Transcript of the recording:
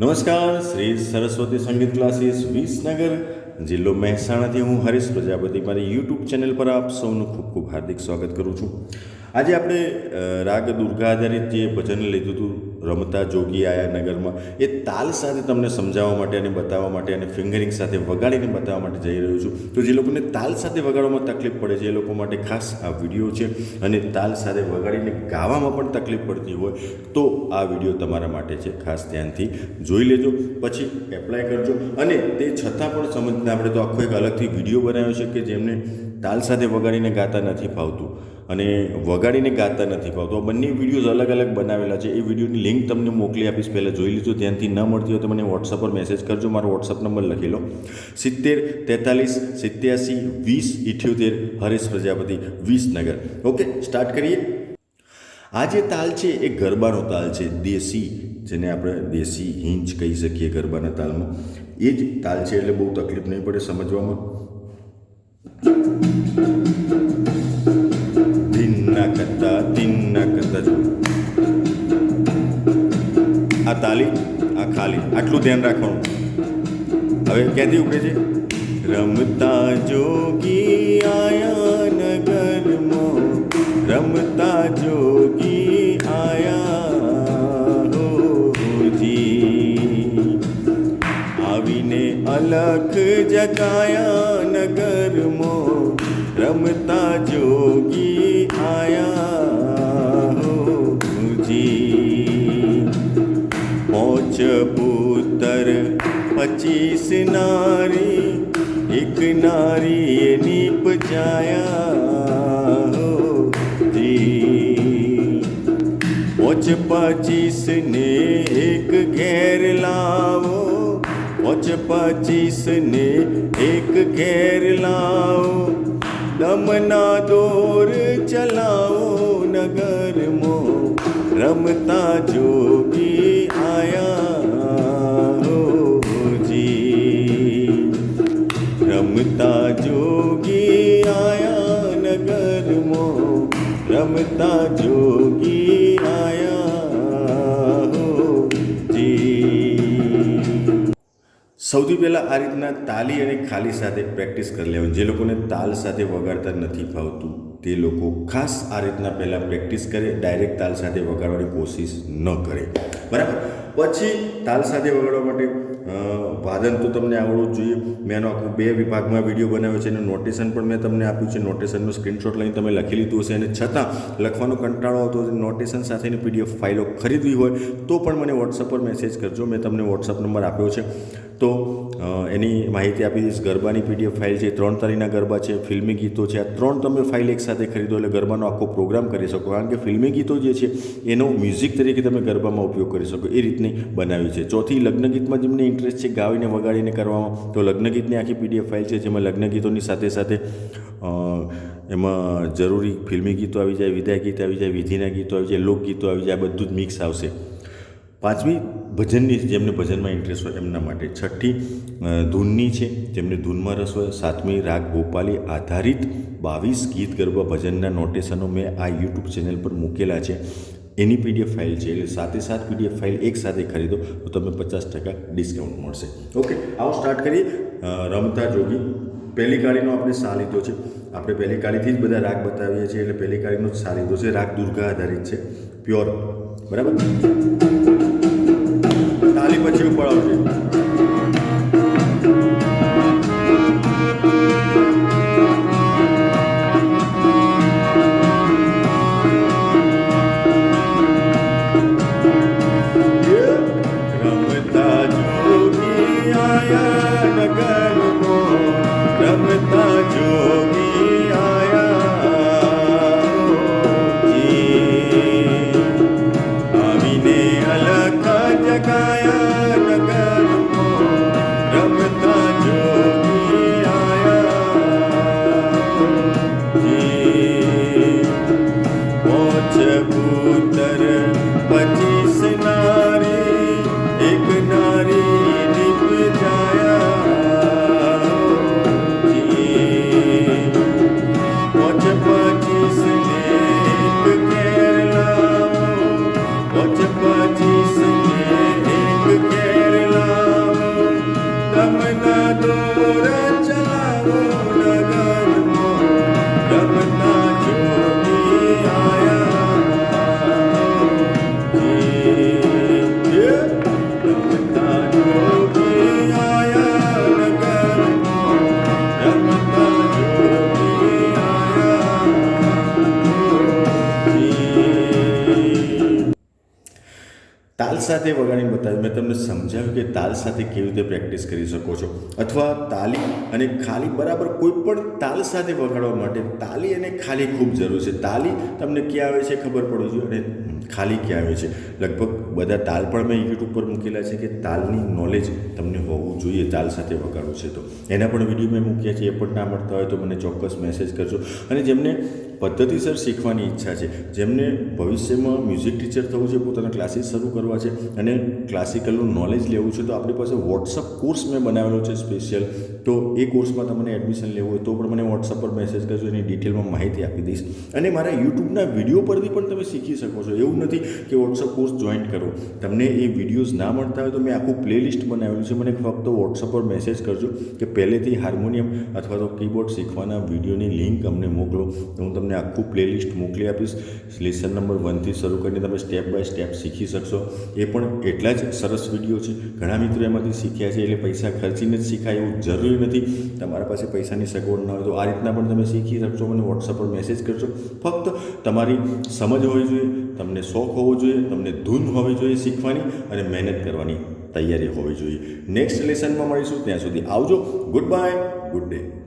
નમસ્કાર, શ્રી સરસ્વતી સંગીત ક્લાસીસ, વિસનગર જિલ્લો મહેસાણાથી હું હરીશ પ્રજાપતિ. મારી યુટ્યુબ ચેનલ પર આપ સૌનું ખૂબ ખૂબ હાર્દિક સ્વાગત કરું છું. આજે આપણે રાગ દુર્ગા આધારિત જે ભજન લીધું હતું, રમતા જોગી આયા નગરમાં, એ તાલ સાથે તમને સમજાવવા માટે અને બતાવવા માટે અને ફિંગરિંગ સાથે વગાડીને બતાવવા માટે જઈ રહ્યો છું. તો જે લોકોને તાલ સાથે વગાડવામાં તકલીફ પડે છે, એ લોકો માટે ખાસ આ વીડિયો છે અને તાલ સાથે વગાડીને ગાવામાં પણ તકલીફ પડતી હોય, તો આ વીડિયો તમારા માટે છે. ખાસ ધ્યાનથી જોઈ લેજો, પછી એપ્લાય કરજો. અને તે છતાં પણ સમજને આપણે તો આખો એક અલગથી વીડિયો બનાવ્યો છે કે જેમને તાલ સાથે વગાડીને ગાતા નથી ફાવતું. અને વગાડીને ગાતા નથી ફાવતું આ બંને વિડીયોઝ અલગ અલગ બનાવેલા છે. એ વિડીયોની લિંક તમને મોકલી આપીશ. પહેલાં જોઈ લીધું ધ્યાનથી ન મળતી હોય તો મને વોટ્સઅપ પર મેસેજ કરજો. મારો વોટ્સઅપ નંબર લખી લો. સિત્તેર, તેતાલીસ, સિત્યાસી, વીસ, ઇઠ્યોતેર, હરેશ પ્રજાપતિ, વિસનગર. ઓકે સ્ટાર્ટ કરીએ. આ જે તાલ છે, એ ગરબાનો તાલ છે. દેશી, જેને આપણે દેશી હિંચ કહી શકીએ ગરબાના તાલમાં. એ જ તાલ છે, એટલે બહુ તકલીફ નહીં પડે સમજવામાં. તાલી? આ ખાલી. આટલું ધ્યાન રાખવાનું. હવે ક્યાંથી ઉપડે છે? રમતા જોગી આયા નગરમાં રમતા જોગી આયા હોજી આવીને અલખ જગાયા નગરમાં રમતા જોગી આયા પુત્ર પચીસ નારી, એક નારી નીપજાયા હોજી પોચ પચીસ ને એક ઘેર લાવો, પોચ પચીસ ને એક ઘેર લાવો. દમના દોર ચલાવો નગરમાં, રમતા જોગી રમતા જોગી આયા નગરમો. રમતા જોગી આયા હોજી સૌથી પહેલાં આ રીતના તાલી અને ખાલી સાથે પ્રેક્ટિસ કરી લેવાની. જે લોકોને તાલ સાથે વગાડતા નથી ફાવતું, તે લોકો ખાસ આ રીતના પહેલાં પ્રેક્ટિસ કરે, ડાયરેક્ટ તાલ સાથે વગાડવાની કોશિશ ન કરે. બરાબર? પછી તાલ સાથે વગાડવા માટે વાદન તો તમને આવડવું જ જોઈએ. મેં એનો આખું બે વિભાગમાં વીડિયો બનાવ્યો છે અને નોટેશન પણ મેં તમને આપ્યું છે. નોટેશનનો સ્ક્રીનશોટ લઈને તમે લખી લીધું હશે. અને છતાં લખવાનો કંટાળો આવતો હોય નોટેશન સાથેની પીડીએફ ફાઇલો ખરીદવી હોય તો પણ મને વોટ્સઅપ પર મેસેજ કરજો. મેં તમને વોટ્સઅપ નંબર આપ્યો છે. તો એની માહિતી આપી દઈશ. ગરબાની પીડીએફ ફાઇલ છે, ત્રણ તારીખના ગરબા છે, ફિલ્મી ગીતો છે. આ ત્રણ તમે ફાઇલ એકસાથે ખરીદો એટલે ગરબાનો આખો પ્રોગ્રામ કરી શકો. કારણ કે ફિલ્મી ગીતો જે છે, એનો મ્યુઝિક તરીકે તમે ગરબામાં ઉપયોગ કરી શકો. એ રીતની બનાવી છે. ચોથી, લગ્ન ગીતમાં જેમને ઇન્ટરેસ્ટ છે, ગાવીને વગાડીને કરવામાં, તો લગ્ન ગીતની આખી પીડીએફ ફાઇલ છે, જેમાં લગ્ન ગીતોની સાથે સાથે એમાં જરૂરી ફિલ્મી ગીતો આવી જાય, વિદાય ગીત આવી જાય, વિધિના ગીતો આવી જાય, લોકગીતો આવી જાય બધું જ મિક્સ આવશે. પાંચમી, ભજનની જેમને ભજનમાં ઇન્ટરેસ્ટ હોય એમના માટે. છઠ્ઠી ધૂનની છે, જેમને ધૂનમાં રસ હોય. સાતમી, રાગ ભોપાલી આધારિત બાવીસ ગીત ગરબા ભજનના નોટેશનો મેં આ યુટ્યુબ ચેનલ પર મૂકેલા છે. એની પીડીએફ ફાઇલ છે, એટલે સાથે સાત પીડીએફ ફાઇલ એક સાથે ખરીદો, તો તમે પચાસ ટકા ડિસ્કાઉન્ટ મળશે. ઓકે, આવો સ્ટાર્ટ કરીએ. રમતા જોગી. પહેલી કાળીનો આપણે સા લીધો છે. આપણે પહેલી કાળીથી જ બધા રાગ બતાવીએ છીએ, એટલે પહેલી કાળીનો જ સા લીધો છે. રાગ દુર્ગા આધારિત છે. પ્યોર. બરાબર? તાલી પછી ઉપાડો છે રમતા જોગી Sharmanam તાલ સાથે વગાડીને બતાવ્યું. મેં તમને સમજાવ્યું કે તાલ સાથે કેવી રીતે પ્રેક્ટિસ કરી શકો છો. અથવા તાલી અને ખાલી બરાબર કોઈ પણ તાલ સાથે વગાડવા માટે તાલી અને ખાલી ખૂબ જરૂર છે. તાલી તમને ક્યાં આવે છે ખબર પડવી જોઈએ અને ખાલી ક્યાં આવે છે? લગભગ બધા તાલ પણ મેં યુટ્યુબ પર મૂકેલા છે કે તાલની નોલેજ તમને હોવું જોઈએ તાલ સાથે વગાડવું છે તો. એના પણ વીડિયો મેં મૂક્યા છે, એ પણ ના મળતા હોય તો મને ચોક્કસ મેસેજ કરજો. અને જેમને પદ્ધતિસર શીખવાની ઈચ્છા છે, જેમને ભવિષ્યમાં મ્યુઝિક ટીચર થવું છે, પોતાના ક્લાસીસ શરૂ કરવા છે અને ક્લાસિકલનું નોલેજ લેવું છે, તો આપણી પાસે વોટ્સઅપ કોર્સ મેં બનાવેલો છે સ્પેશિયલ તો એ કોર્સમાં તમને એડમિશન લેવું હોય તો પણ મને વોટ્સઅપ પર મેસેજ કરજો, એની ડિટેલમાં માહિતી આપી દઈશ. અને મારા યુટ્યુબના વીડિયો પરથી પણ તમે શીખી શકો છો. એવું નથી કે વોટ્સઅપ કોર્સ જોઈન કરો. તમને એ વિડીયોઝ ના મળતા હોય તો મેં આખું પ્લેલિસ્ટ બનાવેલું છે. મને ફક્ત વોટ્સઅપ પર મેસેજ કરજો કે પહેલેથી હાર્મોનિયમ અથવા તો કીબોર્ડ શીખવાના વિડીયોની લિંક અમને મોકલો. તો હું તમને આખું પ્લેલિસ્ટ મોકલી આપીશ. લેસન નંબર વનથી શરૂ કરીને તમે સ્ટેપ બાય સ્ટેપ શીખી શકશો. એ પણ એટલા જ સરસ વીડિયો છે. ઘણા મિત્રો એમાંથી શીખ્યા છે એટલે પૈસા ખર્ચીને જ શીખાય એવું જરૂરી નથી. તમારા પાસે પૈસાની સગવડ ના હોય તો આ રીતના પણ તમે શીખી શકશો. મને વોટ્સઅપ પર મેસેજ કરજો. ફક્ત તમારી સમજ હોવી જોઈએ. તમને શોખ હોવો જોઈએ, તમને ધૂન હોવી જોઈએ શીખવાની અને મહેનત કરવાની તૈયારી હોવી જોઈએ. નેક્સ્ટ લેસનમાં મળીશું. ત્યાં સુધી આવજો. Good bye good day